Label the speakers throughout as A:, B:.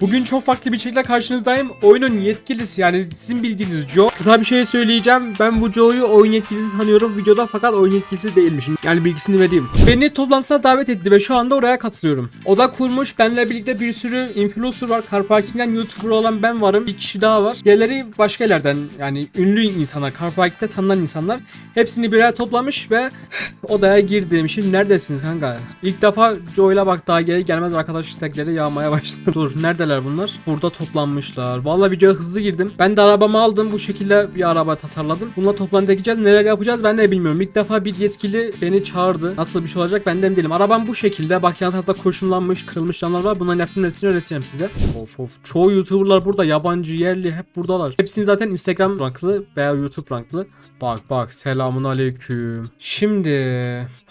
A: Bugün çok farklı bir şekilde karşınızdayım. Oyunun yetkilisi yani sizin bildiğiniz Joe. Kısa bir şey söyleyeceğim. Ben bu Joe'yu oyun yetkilisi sanıyorum videoda fakat oyun yetkilisi değilmiş. Yani bilgisini vereyim. Beni toplantısına davet etti ve şu anda oraya katılıyorum. Oda kurmuş. Benle birlikte bir sürü influencer var. Car Parking'den YouTuber olan ben varım. Bir kişi daha var. Diğerleri başka yerlerden yani ünlü insanlar. Car Parking'de tanınan insanlar. Hepsini bir araya toplamış ve odaya girdim. Şimdi neredesiniz kanka? İlk defa Joe'yla bak daha gelir gelmez arkadaş istekleri yağmaya başladı. Dur neredeler bunlar? Burada toplanmışlar. Vallahi videoya hızlı girdim. Ben de arabamı aldım. Bu şekilde bir araba tasarladım. Bununla toplantıya gideceğiz. Neler yapacağız ben de bilmiyorum. İlk defa bir yetkili beni çağırdı. Nasıl bir şey olacak ben de emin değilim. Arabam bu şekilde. Bak yan tarafta kurşunlanmış, kırılmış yanlar var. Bunların yapımın hepsini öğreteceğim size. Of of. Çoğu YouTuber'lar burada. Yabancı, yerli hep buradalar. Hepsini zaten Instagram ranklı veya YouTube ranklı. Bak bak. Selamun aleyküm. Şimdi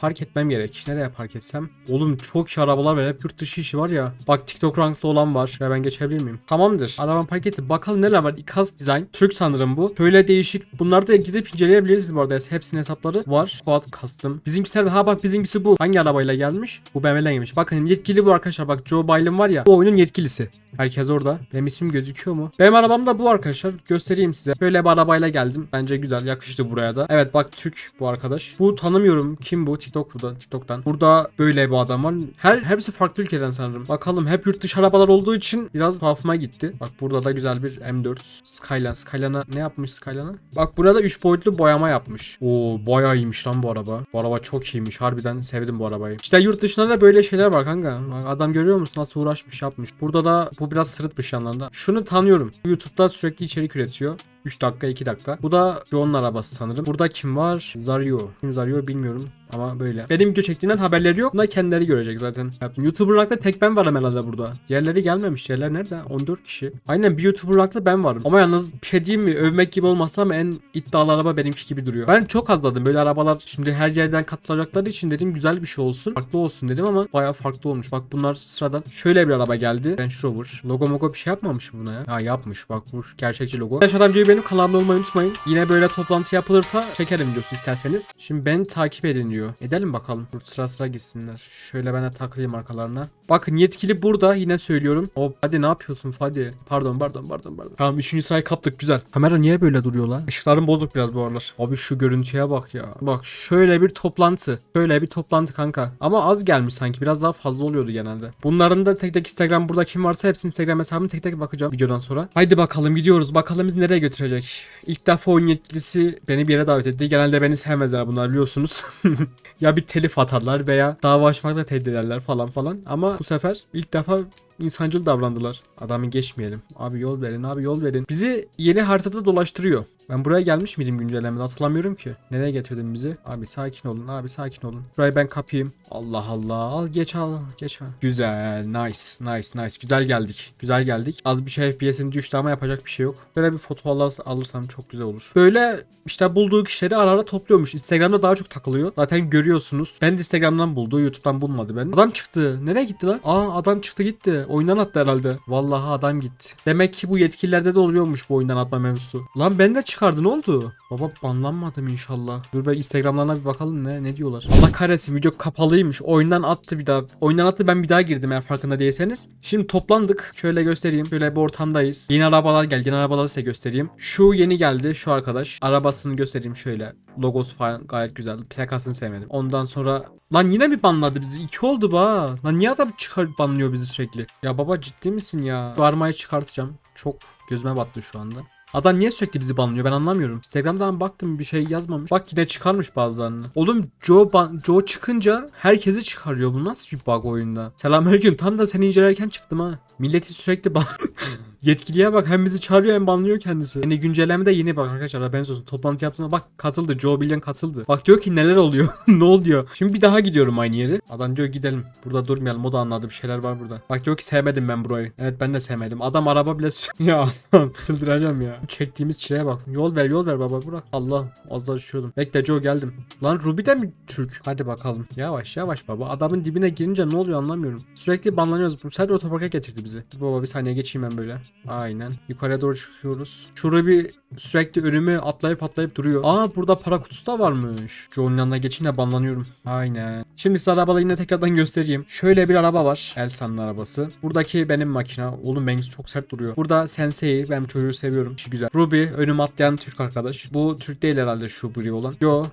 A: park etmem gerek. Nereye park etsem? Oğlum çok iyi arabalar var. Hep yurt dışı işi var ya. Bak TikTok ranklı olan var. Şuraya ben geçebilir miyim? Tamamdır. Arabam park. Bakalım neler var. İkaz Design. Türk sanırım bu. Şöyle değişik. Bunları da gidip inceleyebiliriz bu arada. Hepsinin hesapları var. Quad Custom. Bizimkisi de ha bak bizimkisi bu. Hangi arabayla gelmiş? Bu BMW'den gelmiş. Bakın yetkili bu arkadaşlar. Bak Joe Biden var ya. Bu oyunun yetkilisi. Herkes orada. Benim ismim gözüküyor mu? Benim arabam da bu arkadaşlar. Göstereyim size. Böyle bir arabayla geldim. Bence güzel. Yakıştı buraya da. Evet bak Türk bu arkadaş. Bu tanımıyorum. Kim bu? TikTok burada. TikTok'tan. Burada böyle bir adam var. Her hepsi farklı ülkeden sanırım. Bakalım hep yurt dışı arabalar olduğu için biraz tuhafıma gitti. Bak burada da güzel bir M4 Skyline. Skyline'a ne yapmış Skyline'a? Bak burada 3 boyutlu boyama yapmış. Oo bayağı iyiymiş lan bu araba. Bu araba çok iyiymiş. Harbiden sevdim bu arabayı. İşte yurt dışında da böyle şeyler var kanka. Bak adam görüyor musun nasıl uğraşmış yapmış. Burada da bu biraz sırıtmış yanlarında. Şunu tanıyorum. YouTube'da sürekli içerik üretiyor. 3 dakika 2 dakika. Bu da John'un arabası sanırım. Burada kim var? Zario. Kim Zario bilmiyorum ama böyle. Benim video çektiğimden haberleri yok. Bunlar kendileri görecek zaten. YouTuber rankta tek ben varım herhalde burada. Yerleri gelmemiş. Yerler nerede? 14 kişi. Aynen bir YouTuber rankta ben varım. Ama yalnız bir şey diyeyim mi? Övmek gibi olmasa ama en iddialı araba benimki gibi duruyor. Ben çok azladım. Böyle arabalar şimdi her yerden katılacakları için dedim güzel bir şey olsun. Farklı olsun dedim ama bayağı farklı olmuş. Bak bunlar sıradan. Şöyle bir araba geldi. Range Rover. Logo mogo bir şey yapmamış mı buna ya. Ha yapmış. Bak bu gerçekçi logo. Arkadaşlar videoyu benim kanalıma olmayı unutmayın. Yine böyle toplantı yapılırsa çekerim videosu isterseniz. Şimdi beni takip edin diyor. Edelim bakalım. Dur sıra sıra gitsinler. Şöyle ben de takılayım arkalarına. Bakın yetkili burada yine söylüyorum. Hop hadi ne yapıyorsun Fadi? Pardon pardon pardon pardon. Tamam 3. sırayı kaptık güzel. Kamera niye böyle duruyor lan? Işıklarım bozuk biraz bu aralar. Abi şu görüntüye bak ya. Bak şöyle bir toplantı. Şöyle bir toplantı kanka. Ama az gelmiş sanki. Biraz daha fazla oluyordu genelde. Bunların da tek tek Instagram burada kim varsa hepsinin Instagram hesabını tek tek bakacağım videodan sonra. Haydi bakalım gidiyoruz. Bakalım bizi nereye götürecek. İlk defa oyun yetkilisi beni bir yere davet etti. Genelde beni sevmezler bunlar biliyorsunuz. ya bir telif atarlar veya dava açmakla tehdit ederler falan falan. Ama bu sefer ilk defa insancıl davrandılar. Adamı geçmeyelim. Abi yol verin abi yol verin. Bizi yeni haritada dolaştırıyor. Ben buraya gelmiş miydim güncellemede hatırlamıyorum ki. Nereye getirdin bizi? Abi sakin olun abi sakin olun. Burayı ben kapayım. Allah Allah al geç al geç al. Güzel nice nice nice güzel geldik. Güzel geldik. Az bir şey FPS'in düştü ama yapacak bir şey yok. Böyle bir foto alır- alırsam çok güzel olur. Böyle işte bulduğu kişileri ara ara topluyormuş. Instagram'da daha çok takılıyor. Zaten görüyorsunuz. Ben de Instagram'dan buldu. YouTube'dan bulmadı ben. Adam çıktı. Nereye gitti lan? Aa adam çıktı gitti. Oyundan attı herhalde. Vallahi adam gitti. Demek ki bu yetkililerde de oluyormuş bu oyundan atma mevzusu. Lan ben de çıkardı ne oldu? Baba banlanmadım inşallah. Dur ben Instagram'larına bir bakalım ne ne diyorlar. Allah kahretsin video kapalıymış. Oyundan attı bir daha. Oyundan attı ben bir daha girdim eğer farkında değilseniz. Şimdi toplandık. Şöyle göstereyim. Şöyle bir ortamdayız. Yeni arabalar geldi. Yeni arabaları size göstereyim. Şu yeni geldi şu arkadaş. Arabasını göstereyim şöyle. Logosu falan gayet güzel. Plakasını sevmedim. Ondan sonra Lan yine mi banladı bizi? İki oldu ba. Lan niye adam çıkar banlıyor bizi sürekli? Ya baba ciddi misin ya? Şu armayı çıkartacağım. Çok gözüme battı şu anda. Adam niye sürekli bizi banlıyor ben anlamıyorum. Instagram'dan baktım bir şey yazmamış. Bak yine çıkarmış bazılarını. Oğlum Joe, Joe çıkınca herkesi çıkarıyor. Bu nasıl bir bug oyunda? Selamünaleyküm. Tam da seni incelerken çıktım ha. Milleti sürekli ban... Yetkiliye bak hem bizi çağırıyor hem banlıyor kendisi. Yeni güncellemede yeni bak arkadaşlar haberiniz olsun. Toplantı yaptığında bak katıldı. Joe Billion katıldı. Bak diyor ki neler oluyor. ne oluyor? Şimdi bir daha gidiyorum aynı yeri. Adam diyor gidelim. Burada durmayalım. O da anladı bir şeyler var burada. Bak diyor ki sevmedim ben burayı. Evet ben de sevmedim. Adam araba bile ya Allah'ım çıldıracağım ya. Çektiğimiz çileye bak. Yol ver yol ver baba bırak. Allah az daha düşüyordum. Bekle Joe geldim. Lan Ruby de mi Türk? Hadi bakalım. Yavaş yavaş baba. Adamın dibine girince ne oluyor anlamıyorum. Sürekli banlanıyoruz. Bu sefer otoparka getirdi bizi. Baba bir saniye geçeyim ben böyle. Aynen. Yukarıya doğru çıkıyoruz. Şu Ruby sürekli önüme atlayıp atlayıp duruyor. Aa burada para kutusu da varmış. Joe'nun yanına geçince banlanıyorum. Aynen. Şimdi size arabaları yine tekrardan göstereyim. Şöyle bir araba var. Elsa'nın arabası. Buradaki benim makina. Oğlum benimkisi çok sert duruyor. Burada Sensei. Ben çocuğu seviyorum. İşi güzel. Ruby. Önüm atlayan Türk arkadaş. Bu Türk değil herhalde şu biri olan. Joe.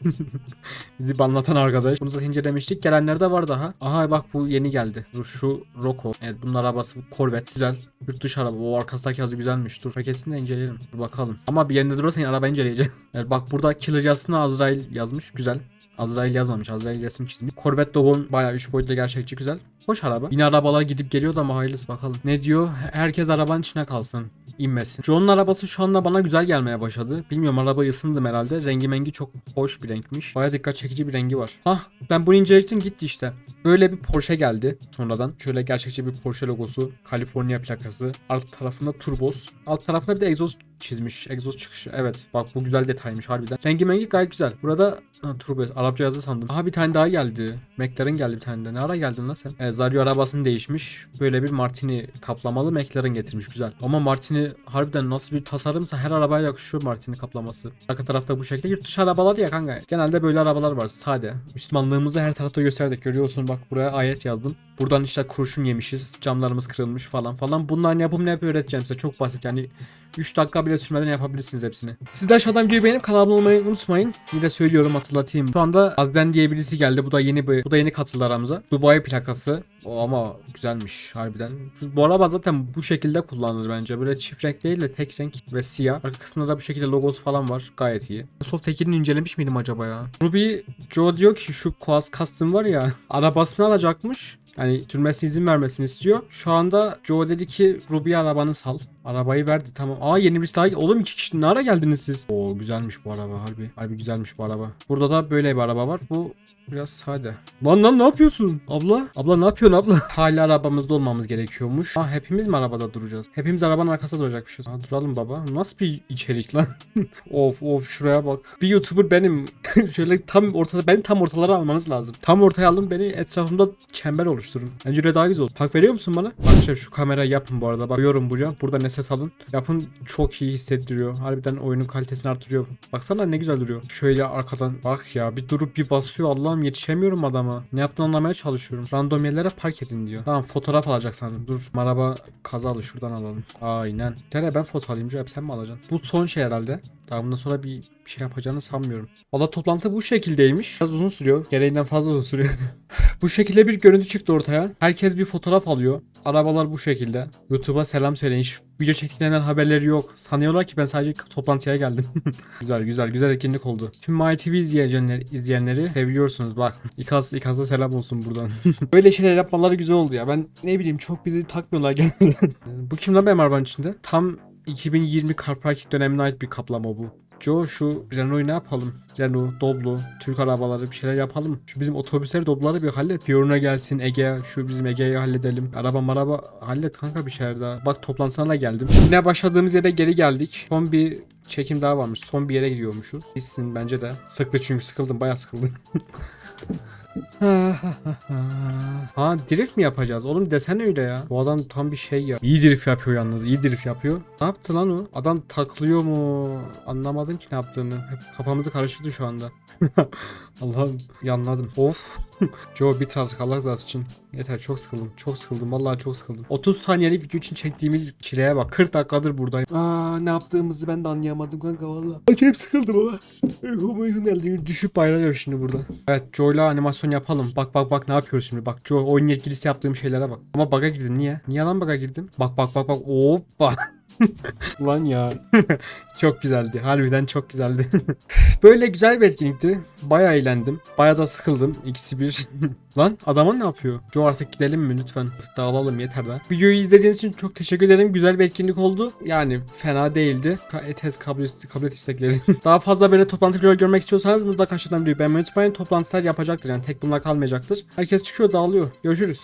A: Bizi anlatan arkadaş. Bunu zaten incelemiştik. Gelenler de var daha. Aha bak bu yeni geldi. Şu Rocco. Evet bunun arabası Corvette. Güzel. Yurt dışı araba. O arkasındaki yazı güzelmiş. Dur paketini de inceleyelim. Dur bakalım. Ama bir yerinde durursan araba inceleyeceğim. Evet bak burada Killer yazısını Azrail yazmış. Güzel. Azrail yazmamış. Azrail resim çizmiş. Corvette logon bayağı 3 boyutlu gerçekçi güzel. Hoş araba. Yine arabalar gidip geliyor da ama hayırlısı bakalım. Ne diyor? Herkes arabanın içine kalsın. inmesin. John'un arabası şu anda bana güzel gelmeye başladı. Bilmiyorum arabayı ısındım herhalde. Rengi mengi çok hoş bir renkmiş. Baya dikkat çekici bir rengi var. Hah ben bunu incelediktim gitti işte. Böyle bir Porsche geldi sonradan. Şöyle gerçekçi bir Porsche logosu. California plakası. Alt tarafında turbos. Alt tarafında bir de egzoz çizmiş. Egzoz çıkışı. Evet. Bak bu güzel detaymış harbiden. Rengi mengi gayet güzel. Burada ha, turbo Arapça yazı sandım. Aha bir tane daha geldi. McLaren geldi bir tane de. Ne ara geldin lan sen? Evet, Zario arabasını değişmiş. Böyle bir Martini kaplamalı McLaren getirmiş. Güzel. Ama Martini harbiden nasıl bir tasarımsa her arabaya yakışıyor Martini kaplaması. Arka tarafta bu şekilde. Yurt dışı arabalar ya kanka. Genelde böyle arabalar var. Sade. Müslümanlığımızı her tarafta gösterdik. Görüyorsun bak buraya ayet yazdım. Buradan işte kurşun yemişiz. Camlarımız kırılmış falan falan. Bunların yapımını hep öğreteceğim size. Çok basit yani. 3 dakika bile sürmeden yapabilirsiniz hepsini. Siz de aşağıdan videoyu beğenip kanalıma abone olmayı unutmayın. Yine söylüyorum hatırlatayım. Şu anda Azden diye birisi geldi. Bu da yeni bir, bu da yeni katıldı aramıza. Dubai plakası. O ama güzelmiş harbiden. Bu araba zaten bu şekilde kullanılır bence. Böyle çift renk değil de tek renk ve siyah. Arkasında da bu şekilde logosu falan var. Gayet iyi. Soft tekirini incelemiş miydim acaba ya? Ruby Joe diyor ki şu Quaz Custom var ya arabasını alacakmış. Yani sürmesine izin vermesini istiyor. Şu anda Joe dedi ki Ruby'ye arabanı sal. Arabayı verdi tamam. Aa yeni birisi daha. Oğlum iki kişi ne ara geldiniz siz? Oo güzelmiş bu araba harbi. Harbi güzelmiş bu araba. Burada da böyle bir araba var. Bu biraz sade. Lan lan ne yapıyorsun? Abla? Abla ne yapıyorsun abla? Hala arabamızda olmamız gerekiyormuş. Aa hepimiz mi arabada duracağız? Hepimiz arabanın arkasında duracakmışız. Aa, duralım baba. Nasıl bir içerik lan? of of şuraya bak. Bir YouTuber benim. Şöyle tam ortada beni tam ortalara almanız lazım. Tam ortaya alın beni etrafımda çember oluşturun. Bence öyle daha güzel olur. Park veriyor musun bana? Arkadaşlar şu kamerayı yapın bu arada. Bakıyorum buraya. Burada ne ses alın. Yapın çok iyi hissettiriyor. Harbiden oyunun kalitesini artırıyor. Baksana ne güzel duruyor. Şöyle arkadan bak ya bir durup bir basıyor. Allah'ım yetişemiyorum adama. Ne yaptığını anlamaya çalışıyorum. Random yerlere park edin diyor. Tamam fotoğraf alacak sandım. Dur araba kazalı şuradan alalım. Aynen. Tere ben foto alayım. Cevap sen mi alacaksın? Bu son şey herhalde. Daha bundan sonra bir şey yapacağını sanmıyorum. Valla toplantı bu şekildeymiş. Biraz uzun sürüyor. Gereğinden fazla uzun sürüyor. bu şekilde bir görüntü çıktı ortaya. Herkes bir fotoğraf alıyor. Arabalar bu şekilde. YouTube'a selam söyleyin. Video çektiklerinden haberleri yok. Sanıyorlar ki ben sadece toplantıya geldim. güzel güzel güzel etkinlik oldu. Tüm MyTV izleyenler, izleyenleri seviyorsunuz bak. İkaz, İkaz'a selam olsun buradan. Böyle şeyler yapmaları güzel oldu ya. Ben ne bileyim çok bizi takmıyorlar genelde. bu kim lan benim arabanın içinde? Tam 2020 car parking dönemine ait bir kaplama bu. Joe şu Renault'u ne yapalım? Renault, Doblo, Türk arabaları bir şeyler yapalım. Şu bizim otobüsleri, Doblo'ları bir hallet. Yoruna gelsin Ege, şu bizim Ege'yi halledelim. Araba maraba hallet kanka bir şeyler daha. Bak toplantısına geldim. Yine başladığımız yere geri geldik. Son bir çekim daha varmış. Son bir yere gidiyormuşuz. Bitsin bence de. Sıktı çünkü sıkıldım. Bayağı sıkıldım. ha drift mi yapacağız? Oğlum desene öyle ya. Bu adam tam bir şey ya. İyi drift yapıyor yalnız. iyi drift yapıyor. Ne yaptı lan o? Adam taklıyor mu? Anlamadım ki ne yaptığını. Hep kafamızı karıştırdı şu anda. Allah'ım yanladım. Of. Joe bit artık Allah rızası için. Yeter çok sıkıldım. Çok sıkıldım. Vallahi çok sıkıldım. 30 saniyelik video için çektiğimiz çileye bak. 40 dakikadır buradayım. Aa ne yaptığımızı ben de anlayamadım kanka vallahi. Acayip sıkıldım ama. Uykum uykum geldi. Düşüp bayılacağım şimdi burada. Evet Joe'yla animasyon yapalım. Bak bak bak ne yapıyoruz şimdi. Bak Joe oyun yetkilisi yaptığım şeylere bak. Ama bug'a girdim niye? Niye lan bug'a girdim? Bak bak bak bak. Hoppa. Lan ya. çok güzeldi. Harbiden çok güzeldi. Böyle güzel bir etkinlikti. Bayağı eğlendim. Bayağı da sıkıldım. İkisi bir. Lan adamın ne yapıyor? Joe artık gidelim mi lütfen? Dağılalım yeter de. Videoyu izlediğiniz için çok teşekkür ederim. Güzel bir etkinlik oldu. Yani fena değildi. Ka- Et et kabul, kabul et istekleri. Daha fazla böyle toplantı videoları görmek istiyorsanız mutlaka aşağıdan videoyu beğenmeyi unutmayın. Toplantılar yapacaktır yani tek bunlar kalmayacaktır. Herkes çıkıyor dağılıyor. Görüşürüz.